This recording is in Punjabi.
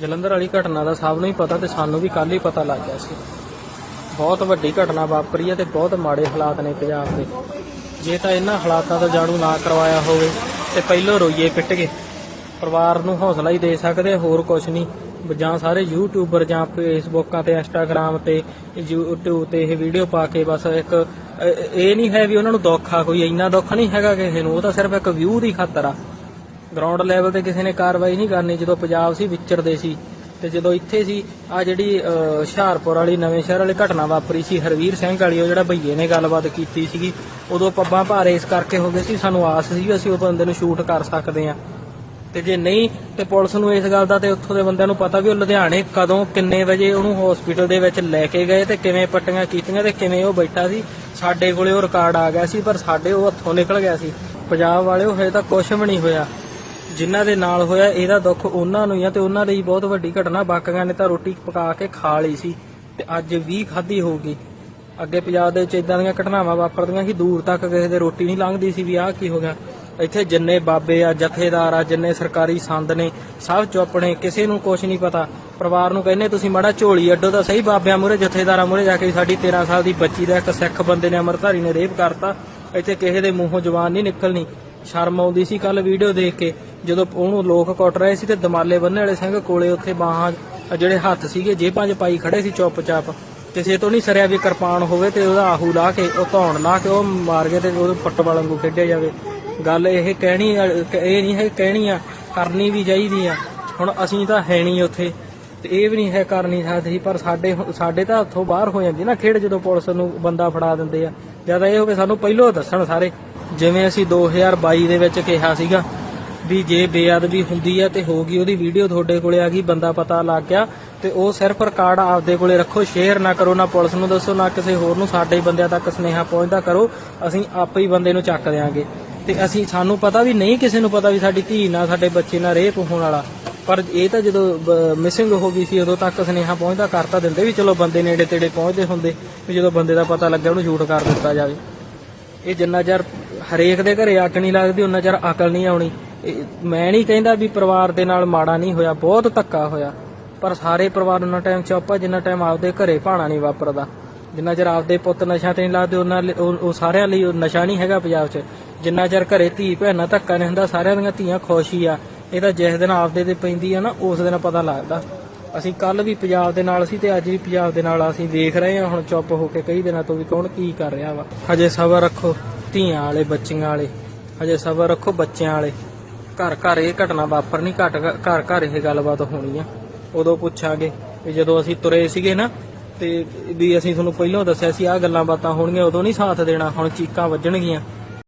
ਜਲੰਧਰ ਵਾਲੀ ਘਟਨਾ ਦਾ ਸਭ ਨੂੰ ਹੀ ਪਤਾ ਤੇ ਸਾਨੂੰ ਵੀ ਕੱਲ ਹੀ ਪਤਾ ਲੱਗ ਗਿਆ ਸੀ। ਬਹੁਤ ਵੱਡੀ ਘਟਨਾ ਵਾਪਰੀ ਹੈ ਤੇ ਬਹੁਤ ਮਾੜੇ ਹਾਲਾਤ ਨੇ ਪੰਜਾਬ ਦੇ। ਜੇ ਤਾਂ ਇਹਨਾਂ ਹਾਲਾਤਾਂ ਤੋਂ ਜਾਣੂ ਨਾ ਕਰਵਾਇਆ ਹੋਵੇ ਤੇ ਪਹਿਲੋਂ ਰੋਈਏ ਪਿੱਟ ਕੇ। ਪਰਿਵਾਰ ਨੂੰ ਹੌਸਲਾ ਹੀ ਦੇ ਸਕਦੇ, ਹੋਰ ਕੁਝ ਨਹੀਂ। ਜਾਂ ਸਾਰੇ ਯੂਟਿਊਬਰ ਜਾਂ ਫੇਸਬੁੱਕਾਂ ਤੇ ਇੰਸਟਾਗ੍ਰam ਤੇ YouTube ਤੇ ਇਹ ਵੀਡੀਓ ਪਾ ਕੇ ਬਸ ਇੱਕ, ਇਹ ਨਹੀਂ ਹੈ ਵੀ ਉਹਨਾਂ ਨੂੰ ਦੁੱਖ ਆ, ਕੋਈ ਇੰਨਾ ਦੁੱਖ ਨਹੀਂ ਹੈਗਾ ਕਿਸੇ ਨੂੰ। ਉਹ ਤਾਂ ਸਿਰਫ ਇੱਕ ਵਿਊ ਦੀ ਖਾਤਰ ਆ। ਗਰਾਊਂਡ ਲੈਵਲ ਤੇ ਕਿਸੇ ਨੇ ਕਾਰਵਾਈ ਨਹੀਂ ਕਰਨੀ, ਜਦੋਂ ਪੰਜਾਬ ਸੀ ਵਿਚਰਦੇ ਸੀ ਤੇ ਜਦੋਂ ਇੱਥੇ ਸੀ ਆ ਜਿਹੜੀ ਹੁਸ਼ਿਆਰਪੁਰ ਵਾਲੀ ਨਵੇਂ ਸ਼ਹਿਰ ਵਾਲੀ ਘਟਨਾ ਵਾਪਰੀ ਸੀ, ਹਰਵੀਰ ਸਿੰਘ ਵਾਲੀ, ਉਹ ਜਿਹੜਾ ਭਈਏ ਨੇ ਗੱਲਬਾਤ ਕੀਤੀ ਸੀਗੀ, ਉਦੋਂ ਪੱਬਾਂ ਭਾਰੇ ਇਸ ਕਰਕੇ ਹੋ ਗਏ ਸੀ, ਸਾਨੂੰ ਆਸ ਸੀ ਵੀ ਅਸੀਂ ਉਹ ਬੰਦੇ ਨੂੰ ਸ਼ੂਟ ਕਰ ਸਕਦੇ ਆ ਤੇ ਜੇ ਨਹੀਂ, ਤੇ ਪੁਲਿਸ ਨੂੰ ਇਸ ਗੱਲ ਦਾ ਤੇ ਉੱਥੋਂ ਦੇ ਬੰਦਿਆਂ ਨੂੰ ਪਤਾ ਵੀ ਉਹ ਲੁਧਿਆਣੇ ਕਦੋਂ, ਕਿੰਨੇ ਵਜੇ ਉਹਨੂੰ ਹਸਪੀਟਲ ਦੇ ਵਿੱਚ ਲੈ ਕੇ ਗਏ ਤੇ ਕਿਵੇਂ ਪੱਟੀਆਂ ਕੀਤੀਆਂ ਤੇ ਕਿਵੇਂ ਉਹ ਬੈਠਾ ਸੀ, ਸਾਡੇ ਕੋਲੇ ਉਹ ਰਿਕਾਰਡ ਆ ਗਿਆ ਸੀ, ਪਰ ਸਾਡੇ ਉਹ ਹੱਥੋਂ ਨਿਕਲ ਗਿਆ ਸੀ। ਪੰਜਾਬ ਵਾਲਿਓ ਹਜੇ ਤਾਂ ਕੁਝ ਵੀ ਨਹੀਂ ਹੋਇਆ। ਜਿਨ੍ਹਾਂ ਦੇ ਨਾਲ ਹੋਇਆ ਇਹਦਾ ਦੁੱਖ ਉਹਨਾਂ ਨੂੰ ਹੀ ਆ ਤੇ ਉਹਨਾਂ ਲਈ ਬਹੁਤ ਵੱਡੀ ਘਟਨਾ ਬਾਕੀਆਂ ਨੇ ਤਾਂ ਰੋਟੀ ਪਕਾ ਕੇ ਖਾ ਲਈ ਸੀ ਤੇ ਅੱਜ ਵੀ ਖਾਧੀ ਹੋਊਗੀ। ਅੱਗੇ ਪੰਜਾਬ ਦੇ ਵਿੱਚ ਇਦਾਂ ਦੀਆਂ ਘਟਨਾਵਾਂ ਵਾਪਰਦੀਆਂ ਸੀ ਦੂਰ ਤੱਕ ਕਿਸੇ ਦੇ ਰੋਟੀ ਨਹੀਂ ਲੰਘਦੀ ਸੀ ਵੀ ਆਹ ਕੀ ਹੋ ਗਿਆ। ਇੱਥੇ ਜਿੰਨੇ ਬਾਬੇ ਆ, ਜਥੇਦਾਰ ਆ, ਜਿੰਨੇ ਸਰਕਾਰੀ ਸੰਦ ਨੇ, ਸਭ ਚੁੱਪ ਨੇ, ਕਿਸੇ ਨੂੰ ਕੁਝ ਨਹੀਂ ਪਤਾ। ਪਰਿਵਾਰ ਨੂੰ ਕਹਿੰਦੇ, ਤੁਸੀਂ ਮਾੜਾ ਝੋਲੀ ਅੱਡੋ ਤਾਂ ਸਹੀ ਬਾਬਿਆਂ ਮੂਰੇ ਜਥੇਦਾਰਾਂ ਮੂਰੇ ਜਾ ਕੇ ਸਾਡੀ 13 ਸਾਲ ਦੀ ਬੱਚੀ ਦਾ ਇੱਕ ਸਿੱਖ ਬੰਦੇ ਨੇ ਅਮਰਧਾਰੀ ਨੇ ਰੇਪ ਕਰਤਾ। ਇੱਥੇ ਕਿਸੇ ਦੇ ਮੂੰਹੋਂ ਜ਼ੁਬਾਨ ਨਹੀਂ ਨਿਕਲਣੀ। ਸ਼ਰਮ ਆਉਂਦੀ ਸੀ ਕੱਲ ਵੀਡੀਓ ਦੇਖ ਕੇ, ਜਦੋਂ ਉਹਨੂੰ ਲੋਕ ਕੁੱਟ ਰਹੇ ਸੀ ਤੇ ਦਮਾਲੇ ਬੰਨੇ ਵਾਲੇ ਸਿੰਘ ਕੋਲੇ ਉੱਥੇ ਬਾਹਾਂ ਜਿਹੜੇ ਹੱਥ ਸੀਗੇ, ਜੇਬਾਂ 'ਚ ਪਾਈ ਖੜੇ ਸੀ ਚੁੱਪ-ਚਾਪ। ਕਿਸੇ ਤੋਂ ਨਹੀਂ ਸਰਿਆ ਵੀ ਕਿਰਪਾਨ ਹੋਵੇ ਤੇ ਉਹਦਾ ਆਹੂ ਲਾ ਕੇ, ਉਹ ਧੌਣ ਲਾ ਕੇ ਉਹ ਮਾਰ ਕੇ ਤੇ ਉਹਦੇ ਫੁੱਟਬਾਲ ਵਾਂਗੂ ਖੇਡਿਆ ਜਾਵੇ। ਗੱਲ ਇਹ ਕਹਿਣੀ, ਇਹ ਨਹੀਂ ਹੈ ਕਹਿਣੀ ਆ ਕਰਨੀ ਵੀ ਚਾਹੀਦੀ ਆ ਹੁਣ ਅਸੀਂ ਤਾਂ ਹੈ ਨਹੀਂ ਉੱਥੇ। ਤੇ ਇਹ ਵੀ ਨਹੀਂ ਹੈ ਕਰਨੀ ਨਹੀਂ ਪਰ ਸਾਡੇ ਸਾਡੇ ਤਾਂ ਹੱਥੋਂ ਬਾਹਰ ਹੋ ਜਾਂਦੀ ਨਾ ਖੇਡ ਜਦੋਂ ਪੁਲਿਸ ਨੂੰ ਬੰਦਾ ਫੜਾ ਦਿੰਦੇ ਆ। ਜ਼ਿਆਦਾ ਇਹ ਹੋਵੇ ਸਾਨੂੰ ਪਹਿਲੋਂ ਦੱਸਣ ਸਾਰੇ। ਜਿਵੇਂ ਅਸੀਂ 2022 ਦੇ ਵਿੱਚ ਕਿਹਾ ਸੀਗਾ ਵੀ ਜੇ ਬੇਅਦਬੀ ਹੁੰਦੀ ਹੈ ਤੇ ਹੋਗੀ ਉਹਦੀ ਵੀਡੀਓ ਤੁਹਾਡੇ ਕੋਲੇ ਆ ਗਈ, ਬੰਦਾ ਪਤਾ ਲੱਗ ਗਿਆ ਤੇ ਉਹ ਸਿਰਫ ਰਿਕਾਰਡ ਆਪਦੇ ਕੋਲੇ ਰੱਖੋ, ਸ਼ੇਅਰ ਨਾ ਕਰੋ, ਨਾ ਪੁਲਿਸ ਨੂੰ ਦੱਸੋ, ਨਾ ਕਿਸੇ ਹੋਰ ਨੂੰ, ਸਾਡੇ ਬੰਦਿਆਂ ਤੱਕ ਸੁਨੇਹਾ ਪਹੁੰਚਦਾ ਕਰੋ, ਅਸੀਂ ਆਪੇ ਹੀ ਬੰਦੇ ਨੂੰ ਚੱਕ ਦਿਆਂਗੇ। ਤੇ ਅਸੀਂ, ਸਾਨੂੰ ਪਤਾ ਵੀ ਨਹੀਂ ਕਿਸੇ ਨੂੰ ਪਤਾ ਵੀ ਸਾਡੀ ਧੀ ਨਾਲ, ਸਾਡੇ ਬੱਚੇ ਨਾਲ ਰੇਪ ਹੋਣ ਵਾਲਾ। ਪਰ ਇਹ ਤਾਂ ਜਦੋਂ ਮਿਸਿੰਗ ਹੋ ਗਈ ਸੀ, ਉਦੋਂ ਤੱਕ ਸੁਨੇਹਾ ਪਹੁੰਚਦਾ ਕਰਤਾ ਦਿੰਦੇ ਵੀ ਚਲੋ ਬੰਦੇ ਨੇੜੇ ਤੇੜੇ ਪਹੁੰਚਦੇ ਹੁੰਦੇ, ਵੀ ਜਦੋਂ ਬੰਦੇ ਦਾ ਪਤਾ ਲੱਗਿਆ ਉਹਨੂੰ ਸ਼ੂਟ ਕਰ ਦਿੱਤਾ ਜਾਵੇ। ਇਹ ਜਿੰਨਾ ਚਿਰ ਹਰੇਕ ਦੇ ਘਰੇ ਅੱਗ ਨਹੀਂ ਲੱਗਦੀ, ਉਹਨਾਂ ਚਿਰ ਅਕਲ ਨਹੀਂ ਆਉਣੀ। ਮੈਂ ਨਹੀਂ ਕਹਿੰਦਾ ਵੀ ਪਰਿਵਾਰ ਦੇ ਨਾਲ ਮਾੜਾ ਨਹੀਂ ਹੋਇਆ, ਬਹੁਤ ਧੱਕਾ ਹੋਇਆ। ਪਰ ਸਾਰੇ ਪਰਿਵਾਰ ਉਹਨਾਂ ਟਾਈਮ ਚੁੱਪ ਜਿੰਨਾ ਟਾਈਮ ਆਪਦੇ ਘਰੇ ਭਾਣਾ ਨਹੀਂ ਵਾਪਰਦਾ। ਜਿੰਨਾ ਚਿਰ ਆਪਦੇ ਪੁੱਤ ਨਸ਼ਾ ਤੇ ਨਹੀਂ ਲਾਦੇ ਉਹਨਾਂ ਉਹ ਸਾਰਿਆਂ ਲਈ ਉਹ ਨਸ਼ਾ ਨਹੀਂ ਹੈਗਾ ਪੰਜਾਬ 'ਚ। ਜਿੰਨਾ ਚਿਰ ਘਰੇ ਧੀ ਭੈਣਾਂ ਧੱਕਾ ਨਹੀਂ ਹੁੰਦਾ, ਸਾਰਿਆਂ ਦੀਆਂ ਧੀਆਂ ਖੁਸ਼ ਹੀ ਆ। ਇਹ ਤਾਂ ਜਿਸ ਦਿਨ ਆਪਦੇ ਤੇ ਪੈਂਦੀ ਆ ਨਾ, ਉਸ ਦਿਨ ਪਤਾ ਲੱਗਦਾ। ਅਸੀਂ ਕੱਲ ਵੀ ਪੰਜਾਬ ਦੇ ਨਾਲ ਸੀ ਤੇ ਅੱਜ ਵੀ ਪੰਜਾਬ ਦੇ ਨਾਲ ਅਸੀਂ ਦੇਖ ਰਹੇ ਹਾਂ ਹੁਣ ਚੁੱਪ ਹੋ ਕੇ ਕਈ ਦਿਨਾਂ ਤੋਂ ਵੀ ਕੌਣ ਕੀ ਕਰ ਰਿਹਾ ਵਾ। ਹਜੇ ਸਬਰ ਰੱਖੋ। ਧੀਆਂ ਵਾਲੇ, ਬੱਚੀਆਂ ਵਾਲੇ। ਹਜੇ ਸਬਰ ਰੱਖੋ ਬੱਚਿਆਂ ਵਾਲੇ। ਘਰ ਘਰ ਇਹ ਘਟਨਾ ਵਾਪਰਨੀ ਘਟ ਘਰ ਘਰ ਇਹ ਗੱਲਬਾਤ ਹੋਣੀ ਆ। ਉਦੋਂ ਪੁੱਛਾਂਗੇ ਵੀ ਜਦੋਂ ਅਸੀਂ ਤੁਰੇ ਸੀਗੇ ਨਾ, ਤੇ ਵੀ ਅਸੀਂ ਤੁਹਾਨੂੰ ਪਹਿਲਾਂ ਦੱਸਿਆ ਸੀ, ਆਹ ਗੱਲਾਂ ਬਾਤਾਂ ਹੋਣਗੀਆਂ, ਉਦੋਂ ਨਹੀਂ ਸਾਥ ਦੇਣਾ, ਹੁਣ ਚੀਕਾਂ ਵੱਜਣਗੀਆਂ।